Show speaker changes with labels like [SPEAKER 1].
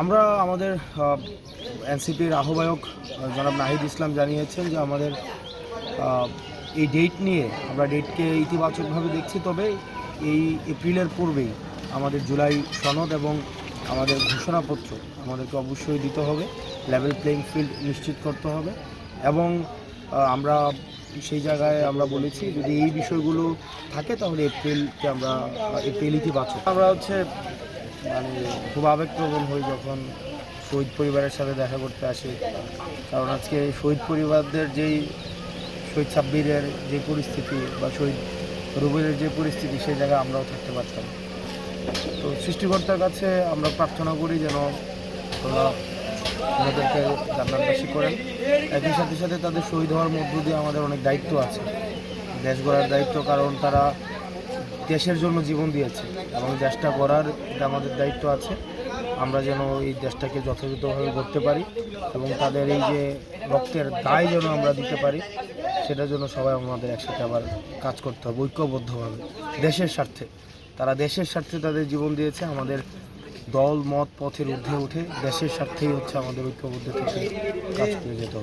[SPEAKER 1] আমরা আমাদের এনসিপির আহ্বায়ক জনাব নাহিদ ইসলাম জানিয়েছেন যে আমাদের এই ডেট নিয়ে আমরা ডেটকে ইতিবাচকভাবে দেখছি, তবে এই এপ্রিলের পূর্বেই আমাদের জুলাই সনদ এবং আমাদের ঘোষণাপত্র আমাদেরকে অবশ্যই দিতে হবে লেভেল প্লেইং ফিল্ড নিশ্চিত করতে হবে এবং আমরা সেই জায়গায় আমরা বলেছি, যদি এই বিষয়গুলো থাকে তাহলে এপ্রিলকে আমরা, এপ্রিল ইতিবাচক। আমরা হচ্ছে মানে খুব আবেগপ্রবণ হই যখন শহীদ পরিবারের সাথে দেখা করতে আসি। কারণ আজকে শহীদ পরিবারদের যেই শহীদ সাব্বিরের যে পরিস্থিতি বা শহীদ রুবেলের যে পরিস্থিতি, সেই জায়গায় আমরাও থাকতে পারতাম। তো সৃষ্টিকর্তার কাছে আমরা প্রার্থনা করি যেন ওরা ওনাদেরকে জান্নাতবাসী করেন। একই সাথে সাথে তাদের শহীদ হওয়ার মধ্য দিয়ে আমাদের অনেক দায়িত্ব আছে। দেশ গড়ার দায়িত্ব, কারণ তারা দেশের জন্য জীবন দিয়েছে এবং দেশটা গড়ার এটা আমাদের দায়িত্ব আছে। আমরা যেন এই দেশটাকে যথাযথভাবে করতে পারি এবং তাদের এই যে রক্তের দায় যেন আমরা দিতে পারি সেটার জন্য সবাই আমাদের একসাথে আবার কাজ করতে হবে, ঐক্যবদ্ধভাবে। দেশের স্বার্থে। তারা দেশের স্বার্থে তাদের জীবন দিয়েছে, আমাদের দল, মত, পথের ঊর্ধ্বে উঠে দেশের স্বার্থেই হচ্ছে আমাদের ঐক্যবদ্ধ থেকে কাজ করে যেতে হবে।